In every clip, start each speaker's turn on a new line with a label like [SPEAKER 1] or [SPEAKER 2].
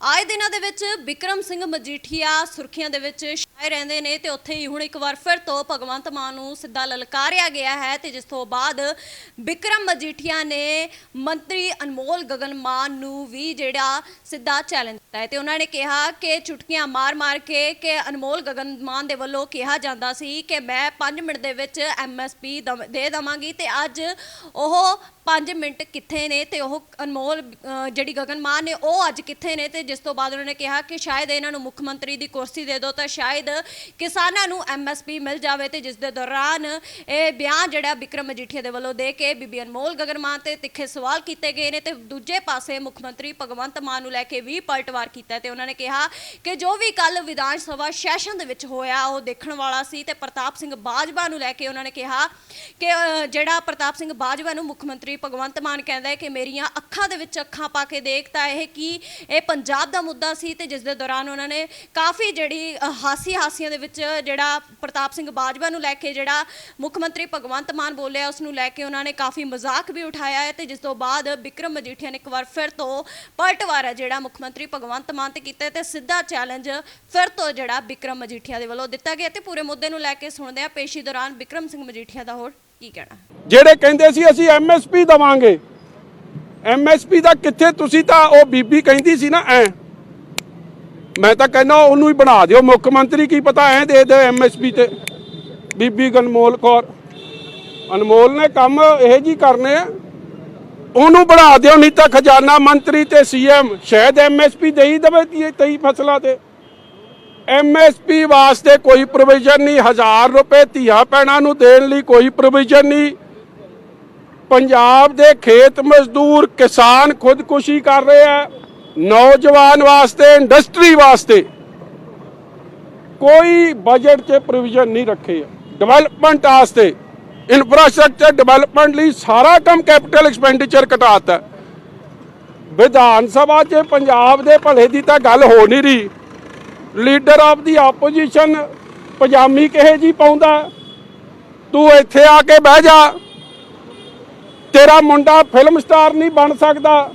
[SPEAKER 1] ਆਏ ਦਿਨਾਂ ਦੇ ਵਿੱਚ ਵਿਕਰਮ ਸਿੰਘ ਮਜੀਠੀਆ ਸੁਰਖੀਆਂ ਦੇ ਵਿੱਚ ਛਾਏ ਰਹਿੰਦੇ ਨੇ ਤੇ ਉੱਥੇ ਹੀ ਹੁਣ ਇੱਕ ਵਾਰ ਫਿਰ ਤੋਂ ਭਗਵੰਤ ਮਾਨ ਨੂੰ ਸਿੱਧਾ ਲਲਕਾਰਿਆ ਗਿਆ ਹੈ ਤੇ ਜਿਸ ਤੋਂ ਬਾਅਦ ਵਿਕਰਮ ਮਜੀਠੀਆ ਨੇ ਮੰਤਰੀ ਅਨਮੋਲ ਗਗਨ ਮਾਨ ਨੂੰ ਵੀ ਜਿਹੜਾ ਸਿੱਧਾ ਚੈਲੰਜ ਦਿੱਤਾ ਹੈ। ਤੇ ਉਹਨਾਂ ਨੇ ਕਿਹਾ ਕਿ ਚੁਟਕੀਆਂ ਮਾਰ-ਮਾਰ ਕੇ ਕਿ ਅਨਮੋਲ ਗਗਨ ਮਾਨ ਦੇ ਵੱਲੋਂ ਕਿਹਾ ਜਾਂਦਾ ਸੀ ਕਿ ਮੈਂ 5 ਮਿੰਟ ਦੇ ਵਿੱਚ ਐਮਐਸਪੀ ਦੇ ਦਵਾਂਗੀ ਤੇ ਅੱਜ ਉਹ 5 ਮਿੰਟ ਕਿੱਥੇ ਨੇ ਤੇ ਉਹ ਅਨਮੋਲ ਜਿਹੜੀ ਗਗਨ ਮਾਨ ਨੇ ਉਹ ਅੱਜ ਕਿੱਥੇ ਨੇ ਤੇ ਜਿਸ ਤੋਂ ਬਾਅਦ ਉਹਨਾਂ ਨੇ ਕਿਹਾ ਕਿ ਸ਼ਾਇਦ ਇਹਨਾਂ ਨੂੰ ਮੁੱਖ ਮੰਤਰੀ ਦੀ ਕੁਰਸੀ ਦੇ ਦਿਓ ਤਾਂ ਸ਼ਾਇਦ ਕਿਸਾਨਾਂ ਨੂੰ ਐਮਐਸਪੀ ਮਿਲ ਜਾਵੇ ਤੇ ਜਿਸ ਦੇ ਦੌਰਾਨ ਇਹ ਬਿਆਨ ਜਿਹੜਾ ਵਿਕਰਮ ਮਜੀਠੀਆ ਦੇ ਵੱਲੋਂ ਦੇ ਕੇ ਬੀਬੀ ਅਨਮੋਲ ਗਗਨਮਾਨ ਤੇ ਤਿੱਖੇ ਸਵਾਲ ਕੀਤੇ ਗਏ ਨੇ ਤੇ ਦੂਜੇ ਪਾਸੇ ਮੁੱਖ ਮੰਤਰੀ ਭਗਵੰਤ ਮਾਨ ਨੂੰ ਲੈ ਕੇ ਵੀ ਪਲਟਵਾਰ ਕੀਤਾ ਤੇ ਉਹਨਾਂ ਨੇ ਕਿਹਾ ਕਿ ਜੋ ਵੀ ਕੱਲ ਵਿਧਾਨ ਸਭਾ ਸੈਸ਼ਨ ਦੇ ਵਿੱਚ ਹੋਇਆ, ਉਹ ਦੇਖਣ ਵਾਲਾ ਸੀ ਤੇ ਪ੍ਰਤਾਪ ਸਿੰਘ ਬਾਜਵਾ ਨੂੰ ਲੈ ਕੇ ਉਹਨਾਂ ਨੇ ਕਿਹਾ ਕਿ ਜਿਹੜਾ ਪ੍ਰਤਾਪ ਸਿੰਘ ਬਾਜਵਾ ਨੂੰ ਮੁੱਖ ਮੰਤਰੀ ਭਗਵੰਤ ਮਾਨ ਕਹਿੰਦਾ ਹੈ ਕਿ ਮੇਰੀਆਂ ਅੱਖਾਂ ਦੇ ਵਿੱਚ ਅੱਖਾਂ ਪਾ ਕੇ ਦੇਖ ਤਾਂ ਇਹ ਕੀ, ਇਹ ਪੰਜਾਬ ਦਾ ਮੁੱਦਾ ਸੀ ਤੇ ਜਿਸ ਦੇ ਦੌਰਾਨ ਉਹਨਾਂ ਨੇ ਕਾਫੀ ਜਿਹੜੀ ਹਾਸੀ ਹਾਸੀਆਂ ਦੇ ਵਿੱਚ ਜਿਹੜਾ ਪ੍ਰਤਾਪ ਸਿੰਘ ਬਾਜਵਾ ਨੂੰ ਲੈ ਕੇ ਜਿਹੜਾ ਮੁੱਖ ਮੰਤਰੀ ਭਗਵੰਤ ਮਾਨ ਬੋਲਿਆ, ਉਸ ਨੂੰ ਲੈ ਕੇ ਉਹਨਾਂ ਨੇ ਕਾਫੀ ਮਜ਼ਾਕ ਵੀ ਉਠਾਇਆ ਹੈ ਤੇ ਜਿਸ ਤੋਂ ਬਾਅਦ ਵਿਕਰਮ ਮਜੀਠੀਆ ਨੇ ਇੱਕ ਵਾਰ ਫਿਰ ਤੋਂ ਪਲਟਵਾਰ ਜਿਹੜਾ ਮੁੱਖ ਮੰਤਰੀ ਭਗਵੰਤ ਮਾਨ ਤੇ ਕੀਤਾ ਤੇ ਸਿੱਧਾ ਚੈਲੰਜ ਫਿਰ ਤੋਂ ਜਿਹੜਾ ਵਿਕਰਮ ਮਜੀਠੀਆ ਦੇ ਵੱਲੋਂ ਦਿੱਤਾ ਗਿਆ ਤੇ ਪੂਰੇ ਮੁੱਦੇ ਨੂੰ ਲੈ ਕੇ ਸੁਣਦੇ ਆ ਪੇਸ਼ੀ ਦੌਰਾਨ ਵਿਕਰਮ ਸਿੰਘ ਮਜੀਠੀਆ ਦਾ ਹੋਰ ਕੀ ਕਹਿਣਾ।
[SPEAKER 2] ਜਿਹੜੇ ਕਹਿੰਦੇ ਸੀ ਅਸੀਂ ਐਮਐਸਪੀ ਦਵਾਂਗੇ ਐਮਐਸਪੀ ਦਾ ਕਿੱਥੇ ਤੁਸੀਂ ਤਾਂ ਉਹ ਬੀਬੀ ਕਹਿੰਦੀ ਸੀ ਨਾ ਐ ਮੈਂ ਤਾਂ ਕਹਿੰਦਾ ਉਹਨੂੰ ਹੀ ਬਣਾ ਦਿਓ। ਮੁੱਖ ਮੰਤਰੀ ਕੀ ਪਤਾ ਐ ਦੇ ਦਿਓ ਐਮਐਸਪੀ ਤੇ। ਬੀਬੀ ਗਨਮੋਲ ਕੌਰ। ਅਨਮੋਲ ਨੇ ਕੰਮ ਇਹ ਜੀ ਕਰਨੇ ਆ। ਉਹਨੂੰ ਬਣਾ ਦਿਓ, ਨਹੀਂ ਤਾਂ ਖਜ਼ਾਨਾ ਮੰਤਰੀ ਤੇ ਸੀਐਮ ਸ਼ਾਇਦ ਐਮਐਸਪੀ ਦੇ ਹੀ ਦਵੇ ਤੀ- ਤੇਈ ਫਸਲਾਂ ਤੇ। ਐਮਐਸਪੀ ਵਾਸਤੇ ਕੋਈ ਪ੍ਰੋਵੀਜ਼ਨ ਨਹੀਂ 1000 ਰੁਪਏ ਧੀਆ ਪੈਣਾ ਨੂੰ ਦੇਣ ਲਈ ਕੋਈ ਪ੍ਰੋਵੀਜ਼ਨ ਨਹੀਂ। ਪੰਜਾਬ ਦੇ ਖੇਤ ਮਜ਼ਦੂਰ ਕਿਸਾਨ ਖੁਦਕੁਸ਼ੀ ਕਰ ਰਹੇ ਆ। ਨੌਜਵਾਨ ਵਾਸਤੇ ਇੰਡਸਟਰੀ ਵਾਸਤੇ ਕੋਈ ਬਜਟ 'ਚ ਪ੍ਰੋਵੀਜ਼ਨ ਨਹੀਂ ਰੱਖੇ ਡਿਵੈਲਪਮੈਂਟ ਵਾਸਤੇ ਇਨਫਰਾਸਟ੍ਰਕਚਰ ਡਿਵੈਲਪਮੈਂਟ ਲਈ ਸਾਰਾ ਕੰਮ ਕੈਪੀਟਲ ਐਕਸਪੈਂਡੀਚਰ ਘਟਾਤਾ ਵਿਧਾਨ ਸਭਾ 'ਚ ਪੰਜਾਬ ਦੇ ਭਲੇ ਦੀ ਤਾਂ ਗੱਲ ਹੋ ਨਹੀਂ ਰਹੀ। ਲੀਡਰ ਆਫ ਦੀ ਆਪੋਜੀਸ਼ਨ ਪਜਾਮੀ ਕਿਹੇ ਜੀ ਪਾਉਂਦਾ? ਤੂੰ ਇੱਥੇ ਆ ਕੇ ਬਹਿ ਜਾ। ਤੇਰਾ ਮੁੰਡਾ ਫਿਲਮ ਸਟਾਰ ਨਹੀਂ ਬਣ ਸਕਦਾ।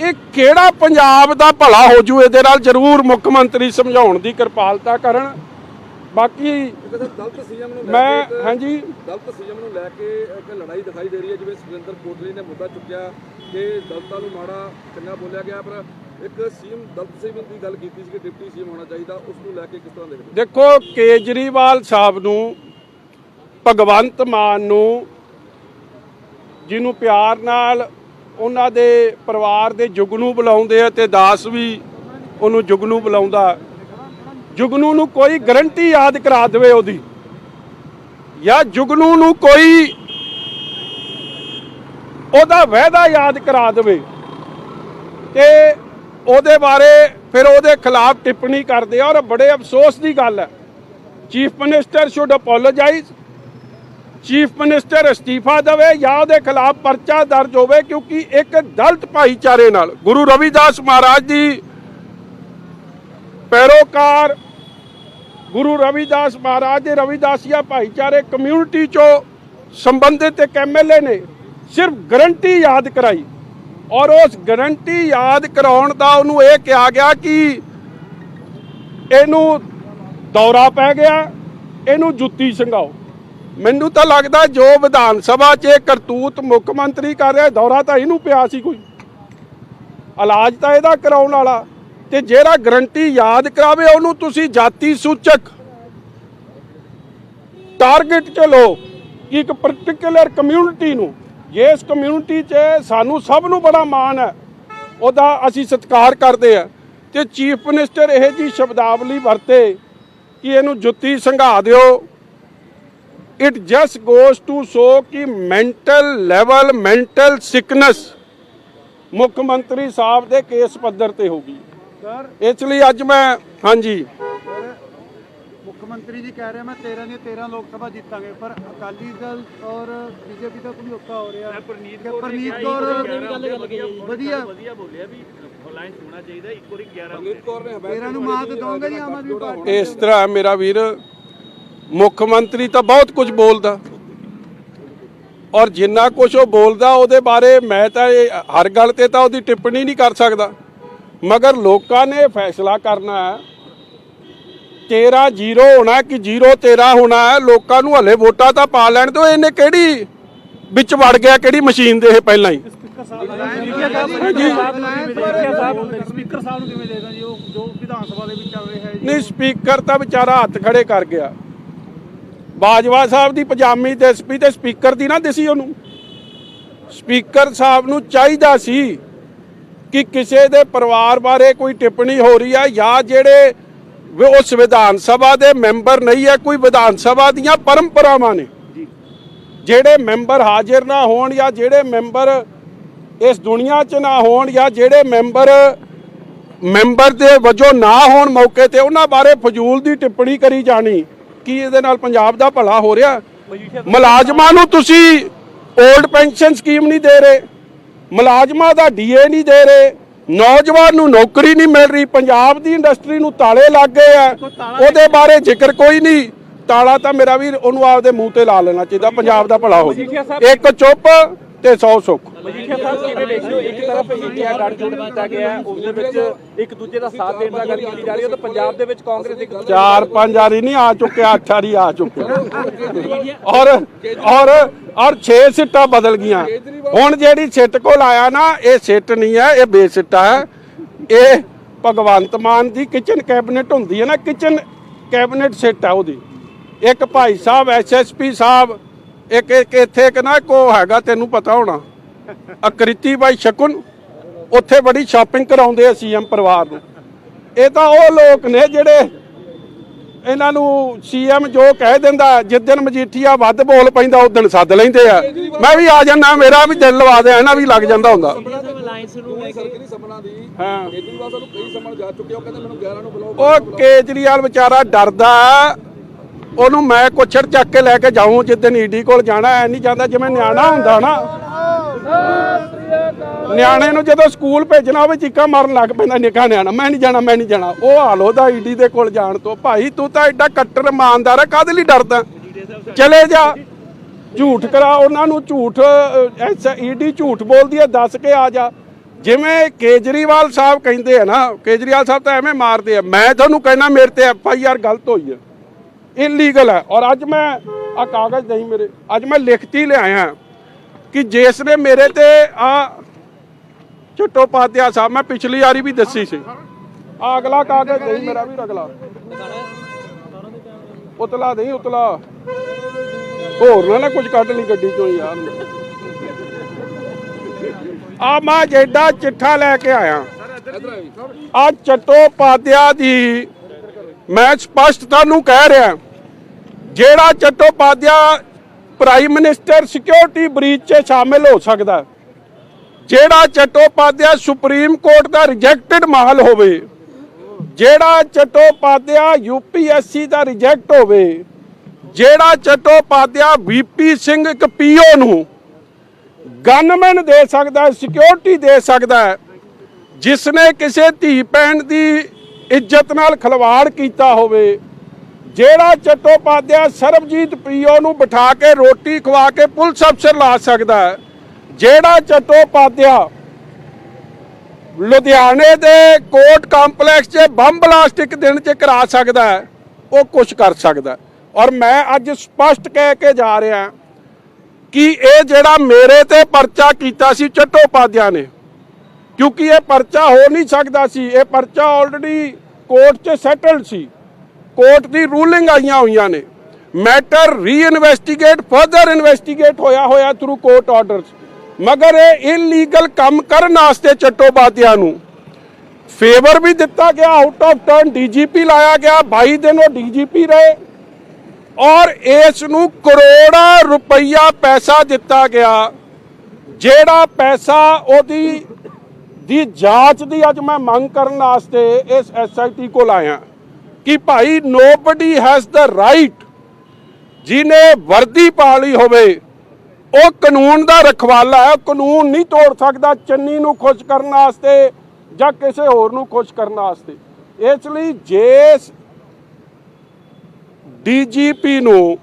[SPEAKER 2] ਇਹ ਕਿਹੜਾ ਪੰਜਾਬ ਦਾ ਭਲਾ ਹੋ ਜੂ? ਇਹਦੇ ਨਾਲ ਜ਼ਰੂਰ ਮੁੱਖ ਮੰਤਰੀ ਸਮਝਾਉਣ ਦੀ ਕਿਰਪਾਲਤਾ ਕਰਨ। ਬਾਕੀ
[SPEAKER 3] ਕਹਿੰਦੇ ਦਲਤ ਸੀਐਮ ਨੂੰ ਲੈ
[SPEAKER 2] ਮੈਂ ਹਾਂਜੀ।
[SPEAKER 3] ਦਲਤ ਸੀਐਮ ਨੂੰ ਲੈ ਕੇ ਇੱਕ ਲੜਾਈ ਦਿਖਾਈ ਦੇ ਰਹੀ ਹੈ ਜਿਵੇਂ ਸੁਰਿੰਦਰ ਕੋਟਲੀ ਨੇ ਮੁੱਦਾ ਚੁੱਕਿਆ ਕਿ ਦਲਤਾਂ ਨੂੰ ਮਾੜਾ ਚੰਗਾ ਬੋਲਿਆ ਗਿਆ ਪਰ ਇੱਕ ਸੀਐਮ ਦਲਤ ਸੀਐਮ ਦੀ ਗੱਲ ਕੀਤੀ ਸੀ ਕਿ ਡਿਪਟੀ ਸੀਐਮ ਹੋਣਾ ਚਾਹੀਦਾ ਉਸ ਨੂੰ ਲੈ ਕੇ ਕਿਸ ਤਰ੍ਹਾਂ ਦੇਖਦੇ
[SPEAKER 2] ਦੇਖੋ ਕੇਜਰੀਵਾਲ ਸਾਹਿਬ ਨੂੰ ਭਗਵੰਤ ਮਾਨ ਨੂੰ ਜਿਹਨੂੰ ਪਿਆਰ ਨਾਲ ਉਹਨਾਂ ਦੇ ਪਰਿਵਾਰ ਦੇ ਜੁਗਨੂ ਬੁਲਾਉਂਦੇ ਆ ਤੇ ਦਾਸ ਵੀ ਉਹਨੂੰ ਜੁਗਨੂ ਬੁਲਾਉਂਦਾ। ਜੁਗਨੂ ਨੂੰ ਕੋਈ ਗਰੰਟੀ ਯਾਦ ਕਰਾ ਦੇਵੇ ਉਹਦੀ। ਜਾਂ ਜੁਗਨੂ ਨੂੰ ਕੋਈ ਉਹਦਾ ਵਾਅਦਾ ਯਾਦ ਕਰਾ ਦੇਵੇ। ਤੇ ਉਹਦੇ ਬਾਰੇ ਫਿਰ ਉਹਦੇ ਖਿਲਾਫ ਟਿੱਪਣੀ ਕਰਦੇ ਆ ਔਰ ਬੜੇ ਅਫਸੋਸ ਦੀ ਗੱਲ ਹੈ। Chief minister should apologise chief minister ਅਸਤੀਫਾ ਦੇਵੇ ਜਾਂ ਉਹਦੇ ਖਿਲਾਫ ਪਰਚਾ ਦਰਜ ਹੋਵੇ, ਕਿਉਂਕਿ ਇੱਕ ਦਲਤ ਭਾਈਚਾਰੇ ਨਾਲ, ਗੁਰੂ ਰਵਿਦਾਸ ਮਹਾਰਾਜ ਦੀ ਪੈਰੋਕਾਰ, ਗੁਰੂ ਰਵਿਦਾਸ ਮਹਾਰਾਜ ਦੇ ਰਵਿਦਾਸੀਆ ਭਾਈਚਾਰੇ ਕਮਿਊਨਿਟੀ ਚੋਂ ਸੰਬੰਧਿਤ ਇੱਕ ਐਮਐਲਏ ਨੇ ਸਿਰਫ ਗਰੰਟੀ ਯਾਦ ਕਰਾਈ। ਔਰ ਉਸ ਗਰੰਟੀ ਯਾਦ ਕਰਾਉਣ ਦਾ ਉਹਨੂੰ ਇਹ ਕਿਹਾ ਗਿਆ ਕਿ ਇਹਨੂੰ ਦੌਰਾ ਪੈ ਗਿਆ, ਇਹਨੂੰ ਜੁੱਤੀ ਸੰਘਾਓ। ਮੈਨੂੰ ਤਾਂ ਲੱਗਦਾ ਜੋ ਵਿਧਾਨ ਸਭਾ 'ਚ ਕਰਤੂਤ ਮੁੱਖ ਮੰਤਰੀ ਕਰ ਰਿਹਾ, ਦੌਰਾ ਤਾਂ ਇਹਨੂੰ ਪਿਆ ਸੀ ਕੋਈ। ਇਲਾਜ ਤਾਂ ਇਹਦਾ ਕਰਾਉਣ ਵਾਲਾ। ਤੇ ਜਿਹੜਾ ਗਰੰਟੀ ਯਾਦ ਕਰਾਵੇ, ਉਹਨੂੰ ਤੁਸੀਂ ਜਾਤੀ ਸੂਚਕ ਟਾਰਗੇਟ ਚ ਲਓ ਕਿ ਇੱਕ ਪਾਰਟਿਕੂਲਰ ਕਮਿਊਨਿਟੀ ਨੂੰ। ਜਿਸ ਕਮਿਊਨਿਟੀ 'ਚ ਸਾਨੂੰ ਸਭ ਨੂੰ ਬੜਾ ਮਾਣ ਹੈ, ਉਹਦਾ ਅਸੀਂ ਸਤਿਕਾਰ ਕਰਦੇ ਆ ਤੇ ਚੀਫ ਮਿਨਿਸਟਰ ਇਹ ਜੀ ਸ਼ਬਦਾਵਲੀ ਵਰਤੇ ਕਿ ਇਹਨੂੰ ਜੁੱਤੀ ਸੰਘਾ ਦਿਓ। It just goes to show ਕਿ ਮੈਂਟਲ ਲੈਵਲ ਮੈਂਟਲ ਸਿਕਨੈਸ ਮੁੱਖ ਮੰਤਰੀ ਸਾਹਿਬ ਦੇ ਕੇਸ ਪੱਧਰ ਤੇ ਹੋ ਗਈ।
[SPEAKER 4] ਸਰ।
[SPEAKER 2] ਇਸ ਲਈ ਅੱਜ ਮੈਂ ਹਾਂਜੀ।
[SPEAKER 4] ਮੁੱਖ ਮੰਤਰੀ ਜੀ ਕਹਿ ਰਹੇ ਮੈਂ 13 ਦੀਆਂ 13 ਲੋਕ ਸਭਾ ਜਿੱਤਾਂਗੇ ਪਰ ਅਕਾਲੀ ਦਲ ਔਰ ਬੀਜੇਪੀ ਦਾ ਕੋਈ ਔਕਾ ਹੋ ਰਿਹਾ। ਪਰਨੀਤ ਕੌਰ ਪਰਨੀਤ ਕੌਰ ਵਧੀਆ।
[SPEAKER 5] ਵਧੀਆ ਬੋਲਿਆ ਵੀ ਅਲਾਈਅੰਸ ਹੋਣਾ ਚਾਹੀਦਾ ਇੱਕ ਵਾਰੀ 11
[SPEAKER 3] ਅਮਿਤ ਕੌਰ ਨੇ ਹਮਾਇਤ
[SPEAKER 4] 13 ਨੂੰ ਮਾਤ ਦੋਗੇ ਜੀ ਆਮ ਆਦਮੀ ਪਾਰਟੀ
[SPEAKER 2] ਇਸ ਤਰ੍ਹਾਂ ਮੇਰਾ ਵੀਰ ਮੁੱਖ ਮੰਤਰੀ ਤਾਂ ਬਹੁਤ ਕੁਝ ਬੋਲਦਾ। ਔਰ ਜਿੰਨਾ ਕੁਝ ਉਹ ਬੋਲਦਾ ਉਹਦੇ ਬਾਰੇ ਮੈਂ ਤਾਂ ਹਰ ਗੱਲ ਤੇ ਤਾਂ ਉਹਦੀ ਟਿੱਪਣੀ ਨਹੀਂ ਕਰ ਸਕਦਾ। ਮਗਰ ਲੋਕਾਂ ਨੇ ਫੈਸਲਾ ਕਰਨਾ ਹੈ ਤੇਰਾ ਜ਼ੀਰੋ ਹੋਣਾ ਕਿ ਜ਼ੀਰੋ ਤੇਰਾ ਹੋਣਾ ਹੈ ਲੋਕਾਂ ਨੂੰ ਹਲੇ ਵੋਟਾਂ ਤਾਂ ਪਾ ਲੈਣ ਦਿਓ ਇਹਨੇ ਕਿਹੜੀ ਵਿੱਚ ਵੜ ਗਿਆ ਕਿਹੜੀ ਮਸ਼ੀਨ ਦੇ ਇਹ ਪਹਿਲਾਂ ਹੀ।
[SPEAKER 4] ਸਪੀਕਰ ਸਾਹਿਬ ਨੂੰ ਕਿਵੇਂ ਦੇਗਾ ਜੀ? ਉਹ ਜੋ ਵਿਧਾਨ ਸਭਾ ਦੇ ਵਿੱਚ ਚੱਲ ਰਿਹਾ ਹੈ
[SPEAKER 2] ਨਹੀਂ ਸਪੀਕਰ ਤਾਂ ਵਿਚਾਰਾ ਹੱਥ ਖੜੇ ਕਰ ਗਿਆ। ਬਾਜਵਾ ਸਾਹਿਬ ਦੀ ਪਜਾਮੀ ਤੇ ਐਸਪੀ ਤੇ ਸਪੀਕਰ ਦੀ ਨਾ ਦਿਸੀ ਉਹਨੂੰ। ਸਪੀਕਰ ਸਾਹਿਬ ਨੂੰ ਚਾਹੀਦਾ ਸੀ ਕਿ ਕਿਸੇ ਦੇ ਪਰਿਵਾਰ ਬਾਰੇ ਕੋਈ ਟਿੱਪਣੀ ਹੋ ਰਹੀ ਹੈ ਜਾਂ ਜਿਹੜੇ ਉਸ ਵਿਧਾਨ ਸਭਾ ਦੇ ਮੈਂਬਰ ਨਹੀਂ ਹੈ ਕੋਈ ਵਿਧਾਨ ਸਭਾ ਦੀਆਂ ਪਰੰਪਰਾਵਾਂ ਨੇ। ਜਿਹੜੇ ਮੈਂਬਰ ਹਾਜ਼ਰ ਨਾ ਹੋਣ ਜਾਂ ਜਿਹੜੇ ਮੈਂਬਰ ਇਸ ਦੁਨੀਆ 'ਚ ਨਾ ਹੋਣ ਜਾਂ ਜਿਹੜੇ ਮੈਂਬਰ ਮੈਂਬਰ ਦੇ ਵਜੋਂ ਨਾ ਹੋਣ ਮੌਕੇ ਤੇ ਉਹਨਾਂ ਬਾਰੇ ਫਜ਼ੂਲ ਦੀ ਟਿੱਪਣੀ ਕਰੀ ਜਾਣੀ। ਕੀ ਇਹਦੇ ਨਾਲ ਪੰਜਾਬ ਦਾ ਭਲਾ ਹੋ ਰਿਹਾ? ਮੁਲਾਜ਼ਮਾਂ ਨੂੰ ਤੁਸੀਂ 올ਡ ਪੈਨਸ਼ਨ ਸਕੀਮ ਨਹੀਂ ਦੇ ਰਹੇ। ਮੁਲਾਜ਼ਮਾਂ ਦਾ ਡੀਏ ਨਹੀਂ ਦੇ ਰਹੇ। ਨੌਜਵਾਨ ਨੂੰ ਨੌਕਰੀ ਨਹੀਂ ਮਿਲ ਰਹੀ। ਪੰਜਾਬ ਦੀ ਇੰਡਸਟਰੀ ਨੂੰ ਤਾਲੇ ਲੱਗ ਗਏ ਆ। ਉਹਦੇ ਬਾਰੇ ਜ਼ਿਕਰ ਕੋਈ ਨਹੀਂ। ਤਾਲਾ ਤਾਂ ਮੇਰਾ ਵੀ ਉਹਨੂੰ ਆਪਦੇ ਮੂੰਹ ਤੇ ਲਾ ਲੈਣਾ ਚਾਹੀਦਾ। ਪੰਜਾਬ ਦਾ ਭਲਾ ਹੋ ਇੱਕ ਚੁੱਪ ਤੇ 100 ਸੁੱਖ।
[SPEAKER 5] ਮਜੀਠੀਆ ਸਾਹਿਬ ਕਿਵੇਂ ਦੇਖਦੇ ਹੋ? ਇੱਕ ਤਰਫ ਇੰਡੀਆ ਗੱਠਜੋੜ ਕੀਤਾ ਗਿਆ, ਉਸ ਦੇ ਵਿੱਚ ਇੱਕ ਦੂਜੇ ਦਾ ਸਾਥ ਦੇਣ ਦਾ ਗੱਲ ਕੀਤੀ ਜਾ ਰਹੀ ਹੈ ਤਾਂ ਪੰਜਾਬ ਦੇ ਵਿੱਚ ਕਾਂਗਰਸ ਇੱਕ
[SPEAKER 2] ਚਾਰ ਪੰਜ ਵਾਰੀ ਨਹੀਂ ਆ ਚੁੱਕਿਆ, ਅੱਠ ਵਾਰੀ ਆ ਚੁੱਕਿਆ। ਔਰ ਔਰ ਔਰ 6 ਸਿੱਟਾਂ ਬਦਲ ਗਈਆਂ। ਹੁਣ ਜਿਹੜੀ ਸਿੱਟ ਕੋਲ ਆਇਆ ਨਾ, ਇਹ ਸਿੱਟ ਨਹੀਂ ਹੈ, ਇਹ ਬੇਸਿੱਟਾ ਹੈ। ਇਹ ਭਗਵੰਤ ਮਾਨ ਦੀ ਕਿਚਨ ਕੈਬਨਿਟ ਹੁੰਦੀ ਹੈ ਨਾ ਕਿਚਨ ਕੈਬਨਿਟ ਸਿੱਟ ਹੈ ਉਹਦੀ। ਇੱਕ ਭਾਈ ਸਾਹਿਬ ਐਸਐਸਪੀ ਸਾਹਿਬ, ਇੱਕ ਇੱਕ ਇੱਥੇ ਇੱਕ ਨਾ ਕੋ ਹੈਗਾ, ਤੈਨੂੰ ਪਤਾ ਹੋਣਾ। ਅਕ੍ਰਿਤੀ ਬਾਈ ਸ਼ਕੁਨ, ਉੱਥੇ ਬੜੀ ਸ਼ਾਪਿੰਗ ਕਰਾਉਂਦੇ ਆ ਸੀਐਮ ਪਰਿਵਾਰ ਨੂੰ। ਇਹ ਤਾਂ ਉਹ ਲੋਕ ਨੇ ਜਿਹੜੇ ਇਹਨਾਂ ਨੂੰ ਸੀਐਮ ਜੋ ਕਹਿ ਦਿੰਦਾ, ਜਿਸ ਦਿਨ ਮਜੀਠੀਆ ਵੱਧ ਬੋਲ ਪੈਂਦਾ, ਉਸ ਦਿਨ ਸੱਦ ਲੈਂਦੇ ਆ। ਮੈਂ ਵੀ ਆ ਜਾਂਦਾ, ਮੇਰਾ ਵੀ ਦਿਲ ਲਵਾ ਦੇ ਇਹਨਾਂ ਵੀ ਲੱਗ ਜਾਂਦਾ ਹੁੰਦਾ।
[SPEAKER 3] ਉਹ
[SPEAKER 2] ਕੇਜਰੀਵਾਲ ਵਿਚਾਰਾ ਡਰਦਾ, ਉਹਨੂੰ ਮੈਂ ਕੁਛੜ ਚੱਕ ਕੇ ਲੈ ਕੇ ਜਾਊਂ, ਜਿਸ ਦਿਨ ਈਡੀ ਕੋਲ ਜਾਣਾ, ਐ ਨਹੀਂ ਜਾਂਦਾ, ਜਿਵੇਂ ਨਿਆਣਾ ਹੁੰਦਾ ਨਾ। ਨਿਆਣੇ ਨੂੰ ਜਦੋਂ ਸਕੂਲ ਭੇਜਣਾ ਹੋਵੇ ਚੀਕਾਂ ਮਾਰਨ ਲੱਗ ਪੈਂਦਾ ਨਿੱਕਾ ਨਿਆਣਾ। ਮੈਂ ਨਹੀਂ ਜਾਣਾ, ਮੈਂ ਨਹੀਂ ਜਾਣਾ। ਉਹ ਹਾਲ ਉਹਦਾ ਈਡੀ ਦੇ ਕੋਲ ਜਾਣ ਤੋਂ। ਭਾਈ, ਤੂੰ ਤਾਂ ਐਡਾ ਕੱਟਰ ਇਮਾਨਦਾਰ ਹੈ ਕਾਹਦੇ ਲਈ ਡਰਦਾ? ਚਲੇ ਜਾ। ਝੂਠ ਕਰਾ, ਉਹਨਾਂ ਨੂੰ ਝੂਠ ਈਡੀ ਝੂਠ ਬੋਲਦੀ ਹੈ ਦੱਸ ਕੇ ਆ ਜਾ। ਜਿਵੇਂ ਕੇਜਰੀਵਾਲ ਸਾਹਿਬ ਕਹਿੰਦੇ ਆ ਨਾ, ਕੇਜਰੀਵਾਲ ਸਾਹਿਬ ਤਾਂ ਐਵੇਂ ਮਾਰਦੇ ਆ। ਮੈਂ ਤੁਹਾਨੂੰ ਕਹਿਣਾ, ਮੇਰੇ ਤੇ ਐਫ ਆਈ ਆਰ ਗਲਤ ਹੋਈ ਹੈ ਇਲੀਗਲ ਹੈ ਔਰ ਅੱਜ ਮੈਂ ਆ ਕਾਗਜ਼ ਨਹੀਂ ਮੇਰੇ, ਅੱਜ ਮੈਂ ਲਿਖਤੀ ਲਿਆਇਆ। ਕਿ ਜਿਸ ਨੇ ਮੇਰੇ ਤੇ ਆ ਚਟੋਪਾਧਿਆ ਸਾਹਿਬ, ਮੈਂ ਪਿਛਲੀ ਵਾਰੀ ਵੀ ਦੱਸੀ ਸੀ। ਆ ਅਗਲਾ ਕਾਗਜ਼ ਨਹੀਂ ਮੇਰਾ ਵੀ ਅਗਲਾ। ਉਤਲਾ ਨਹੀਂ ਉਤਲਾ। ਹੋਰ ਨਾ ਕੁਝ ਕੱਢ ਲਈ ਗੱਡੀ ਚੋਂ ਯਾਰ। ਆ ਮੈਂ ਜਿਹੜਾ ਚਿੱਠਾ ਲੈ ਕੇ ਆਇਆ। ਆ ਚਟੋਪਾਧਿਆ ਦੀ ਮੈਂ ਸਪਸ਼ਟ ਤੁਹਾਨੂੰ ਕਹਿ ਰਿਹਾ। ਜਿਹੜਾ Chattopadhyay prime minister security breach 'ਚ ਸ਼ਾਮਿਲ ਹੋ ਸਕਦਾ ਜਿਹੜਾ ਚਟੋਪਾਧਿਆ ਸੁਪਰੀਮ ਕੋਰਟ ਦਾ ਰਿਜੈਕਟਡ ਮਾਲ ਹੋਵੇ, ਜਿਹੜਾ ਚਟੋਪਾਧਿਆ ਯੂਪੀਐਸਸੀ ਦਾ ਰਿਜੈਕਟ ਹੋਵੇ, ਜਿਹੜਾ ਚਟੋਪਾਧਿਆ ਵੀਪੀ ਸਿੰਘ ਇੱਕ ਪੀਓ ਨੂੰ ਗਨਮੈਨ ਦੇ ਸਕਦਾ ਹੈ ਸਿਕਿਉਰਿਟੀ ਦੇ ਸਕਦਾ ਹੈ, ਜਿਸ ਨੇ ਕਿਸੇ ਧੀ ਭੈਣ ਦੀ ਇੱਜ਼ਤ ਨਾਲ ਖਿਲਵਾੜ ਕੀਤਾ ਹੋਵੇ ਜਿਹੜਾ ਚਟੋਪਾਧਿਆ ਸਰਬਜੀਤ ਪੀਓ ਨੂੰ ਬਿਠਾ ਕੇ ਰੋਟੀ ਖਵਾ ਕੇ ਪੁਲਿਸ ਅਫਸਰ ਲਾ ਸਕਦਾ ਹੈ, ਜਿਹੜਾ ਚਟੋਪਾਧਿਆ ਲੁਧਿਆਣੇ ਦੇ ਕੋਰਟ ਕੰਪਲੈਕਸ 'ਚ ਬੰਬ ਬਲਾਸਟ ਇੱਕ ਦਿਨ 'ਚ ਕਰਾ ਸਕਦਾ ਹੈ, ਉਹ ਕੁਝ ਕਰ ਸਕਦਾ ਔਰ ਮੈਂ ਅੱਜ ਸਪਸ਼ਟ ਕਹਿ ਕੇ ਜਾ ਰਿਹਾ ਕਿ ਇਹ ਜਿਹੜਾ ਮੇਰੇ ਤੇ ਪਰਚਾ ਕੀਤਾ ਸੀ ਚਟੋਪਾਧਿਆ ਨੇ, ਕਿਉਂਕਿ ਇਹ ਪਰਚਾ ਹੋ ਨਹੀਂ ਸਕਦਾ ਸੀ, ਇਹ ਪਰਚਾ ਆਲਰੇਡੀ ਕੋਰਟ 'ਚ ਸੈਟਲਡ ਸੀ। ਕੋਰਟ ਦੀ ਰੂਲਿੰਗ ਆਈਆਂ ਹੋਈਆਂ ਨੇ। ਮੈਟਰ ਰੀਇਨਵੈਸਟੀਗੇਟ ਫਰਦਰ ਇਨਵੈਸਟੀਗੇਟ ਹੋਇਆ ਹੋਇਆ ਥਰੂ ਕੋਰਟ ਆਰਡਰਸ ਮਗਰ ਇਹ ਇਲੀਗਲ ਕੰਮ ਕਰਨ ਵਾਸਤੇ ਚਟੋਪਾਧਿਆ ਨੂੰ। ਫੇਵਰ ਵੀ ਦਿੱਤਾ ਗਿਆ ਆਊਟ ਆਫ ਟਰਨ ਡੀਜੀਪੀ ਲਾਇਆ ਗਿਆ 22 ਦਿਨ ਉਹ ਡੀਜੀਪੀ ਰਹੇ। ਔਰ ਇਸ ਨੂੰ ਕਰੋੜਾਂ ਰੁਪਈਆ ਪੈਸਾ ਦਿੱਤਾ ਗਿਆ, ਜਿਹੜਾ ਪੈਸਾ ਉਹਦੀ, ਦੀ ਜਾਂਚ ਦੀ ਅੱਜ ਮੈਂ ਮੰਗ ਕਰਨ ਵਾਸਤੇ ਇਸ ਐਸਆਈਟੀ ਕੋਲ ਆਇਆ। ਕਿ ਭਾਈ ਨੋਬਡੀ ਹੈਜ਼ ਦਾ ਰਾਈਟ ਜਿਹਨੇ ਵਰਦੀ ਪਾ ਲਈ ਹੋਵੇ, ਉਹ ਕਾਨੂੰਨ ਦਾ ਰਖਵਾਲਾ ਹੈ, ਉਹ ਕਾਨੂੰਨ ਨਹੀਂ ਤੋੜ ਸਕਦਾ ਚੰਨੀ ਨੂੰ ਖੁਸ਼ ਕਰਨ ਵਾਸਤੇ ਜਾਂ ਕਿਸੇ ਹੋਰ ਨੂੰ ਖੁਸ਼ ਕਰਨ ਵਾਸਤੇ। ਇਸ ਲਈ ਜੇ ਡੀਜੀਪੀ ਨੂੰ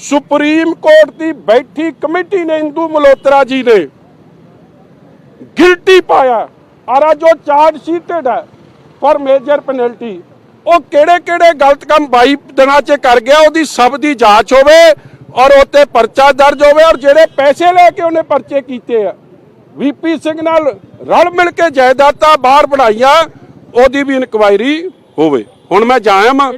[SPEAKER 2] ਸੁਪਰੀਮ ਕੋਰਟ ਦੀ ਬੈਠੀ ਕਮੇਟੀ ਨੇ ਇੰਦੂ ਮਲਹੋਤਰਾ ਜੀ ਨੇ ਗਿਲਟੀ ਪਾਇਆ ਔਰ ਜੋ ਚਾਰਜ ਸ਼ੀਟਡ ਹੈ ਫॉर ਮੇਜਰ ਪੈਨਲਟੀ ਉਹ ਕਿਹੜੇ ਕਿਹੜੇ ਗਲਤ ਕੰਮ 22 ਦਿਨਾਂ 'ਚ ਕਰ ਗਿਆ, ਉਹਦੀ ਸਭ ਦੀ ਜਾਂਚ ਹੋਵੇ ਔਰ ਉੱਤੇ ਪਰਚਾ ਦਰਜ ਹੋਵੇ ਔਰ ਜਿਹੜੇ ਪੈਸੇ ਲੈ ਕੇ ਉਹਨੇ ਪਰਚੇ ਕੀਤੇ ਆ। ਵੀਪੀ ਸਿੰਘ ਨਾਲ ਰਲ ਮਿਲ ਕੇ ਜਾਇਦਾਦਾਂ ਬਾਹਰ ਬਣਾਈਆਂ, ਉਹਦੀ ਵੀ ਇਨਕੁਆਇਰੀ ਹੋਵੇ। ਹੁਣ ਮੈਂ ਜਾਇਆ ਮੈਂ